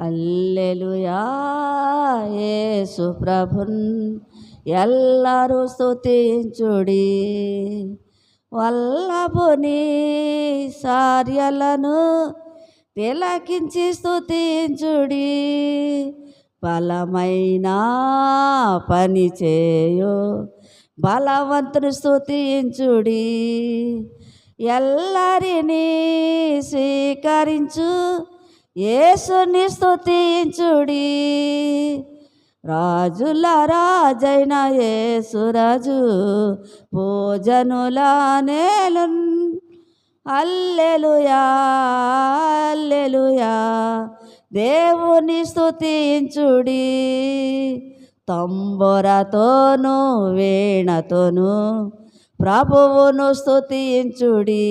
Alleluia ప్రభున్. ఎల్లరూ స్థుతించుడి వల్లభుని సార్యలను తిలకించి స్థుతించుడి బలమైన పని చేయు బలవంతుని స్థుతించుడి ఎల్లరిని స్వీకరించు యేసుని స్థుతించుడి రాజుల రాజైన యేసురాజు భోజనుల నేలున్. అల్లెలుయా అల్లెలుయా దేవుని స్థుతించుడి తంబొరతోను వీణతోను ప్రభువును స్థుతించుడి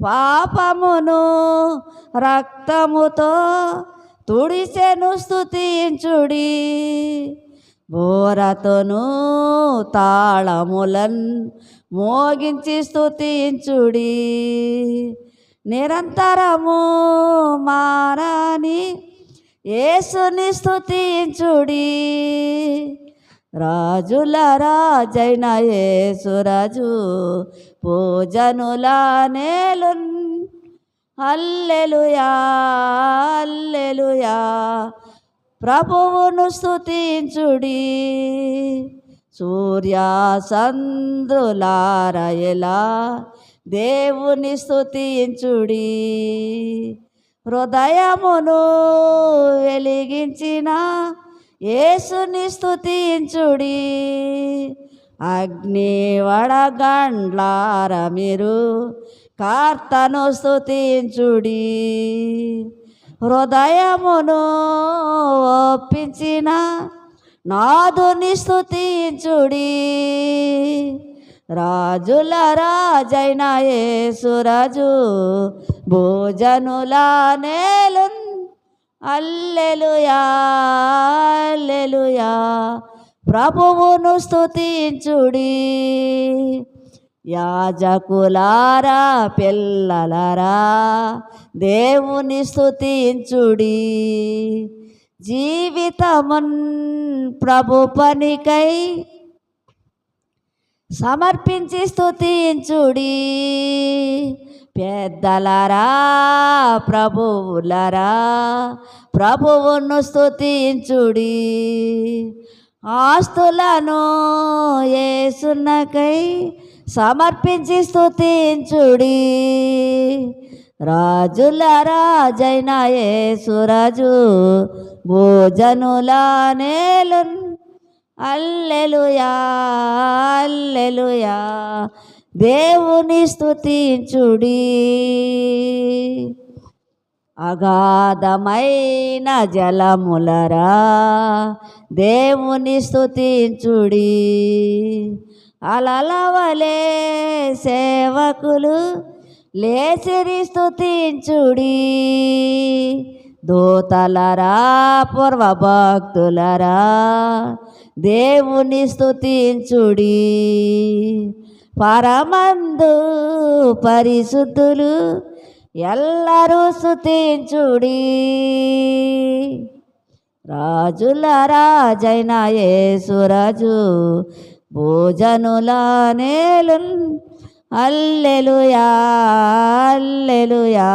పాపమును రక్తముతో తుడిసెను స్థుతించుడి బోరతోను తాళములన్ మోగించి స్థుతించుడి నిరంతరము మారాని యేసుని స్థుతించుడి రాజుల రాజైన యేసురాజు పూజనులా నేలున్. అల్లెలుయా అల్లెలుయా ప్రభువును స్తుతించుడి. సూర్యాసంద్రులారయలా దేవుని స్తుతించుడి. హృదయమును వెలిగించిన యేసుని స్థుతించుడి అగ్ని వడగండ్లార మీరు కార్తను స్థుతించుడి హృదయమును ఒప్పించిన నాదుని స్థుతించుడి రాజుల రాజైన యేసురాజు భోజనుల నేలు అల్లెలుయా అల్లెలుయా. ప్రభువును స్థుతించుడి యాజకులారా పిల్లలరా దేవుని స్థుతించుడి జీవితమున్ ప్రభు పనికై సమర్పించి స్థుతించుడి పెద్దలరా ప్రభువులరా ప్రభువును స్థుతించుడి ఆస్తులను ఏసునకై సమర్పించి స్థుతించుడి రాజుల రాజైన ఏసురాజు భోజనుల నేలున్. అల్లెలుయా అల్లెలుయా. దేవుని స్థుతించుడి అగాధమైన జలములరా దేవుని స్థుతించుడి అలలవలే సేవకులు లేచిరి స్థుతించుడి దూతలరా పూర్వభక్తులరా దేవుని స్థుతించుడి పరమందు పరిశుద్ధులు ఎల్లరూ స్తుతించుడి. రాజుల రాజైన యేసురాజు భోజనుల నేలు అల్లెలుయా అల్లెలుయా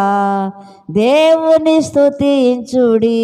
దేవుని స్థుతించుడి